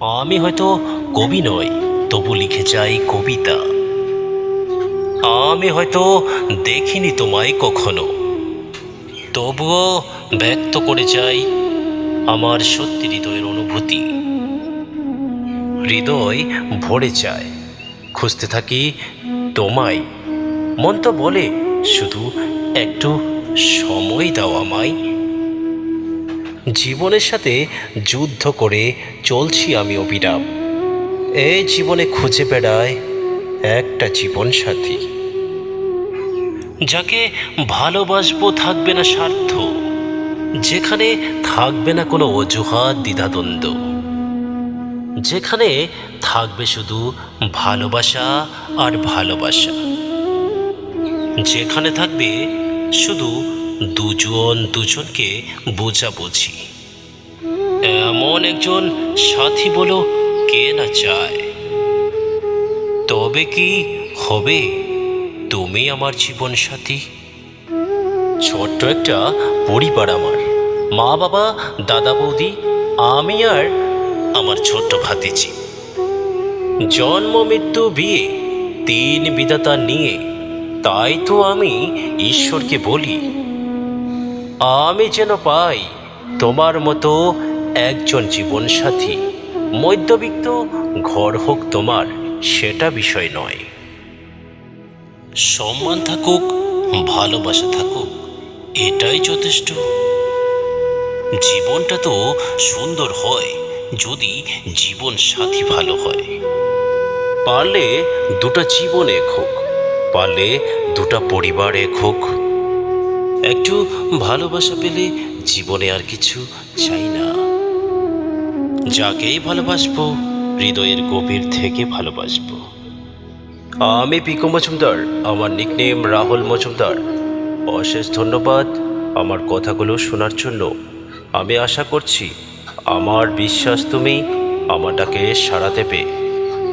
আমি হয়তো কবি নই, তবু লিখে যাই কবিতা। আমি হয়তো দেখিনি তোমায় কখনো। তবুও ব্যক্ত করে যাই আমার সত্যি হৃদয়ের অনুভূতি। হৃদয় ভরে যায়, খুঁজতে থাকি তোমায়। মন তো বলে, শুধু একটু সময় দাও আমায়। জীবনের সাথে যুদ্ধ করে চলছি আমি অবিরাম এই জীবনে খুঁজে বেড়ায় একটা জীবন সাথী যাকে ভালোবাসবো থাকবে না স্বার্থ, যেখানে থাকবে না কোনো অজুহাত দ্বিধাদ্বন্দ্ব, যেখানে থাকবে শুধু ভালোবাসা আর ভালোবাসা, যেখানে থাকবে শুধু দুজন দুজনকে বোঝাবুঝি। এমন একজন সাথী বলো কে না চায়। তবে কি হবে তুমি আমার জীবন সাথী? ছোট্ট একটা পরিবার আমার। মা বাবা, দাদা বৌদি, আমি আর আমার ছোট্ট ভাতিজি। জন্ম, মৃত্যু, বিয়ে, তিন বিধাতা নিয়ে, তাই তো আমি ঈশ্বরকে বলি। আমি যেন পাই তোমার মতো একজন জীবন সাথী মধ্যবিত্ত ঘর হোক তোমার সেটা বিষয় নয়। সম্মান থাকুক ভালোবাসা থাকুক এটাই যথেষ্ট। জীবনটা তো সুন্দর হয় যদি জীবন সাথী ভালো হয়। পারলে দুটা জীবন এক হোক পারলে দুটা পরিবার এক হোক। একটু ভালোবাসা পেলে জীবনে আর কিছু চাই না। যাকেই ভালোবাসবো, হৃদয়ের গভীর থেকে ভালোবাসবো। আমি পিকো মজুমদার, আমার নিকনেম রাহুল মজুমদার। অশেষ ধন্যবাদ আমার কথাগুলো শোনার জন্য। আমি আশা করছি, আমার বিশ্বাস তুমি আমাটাকে সাড়া দেবে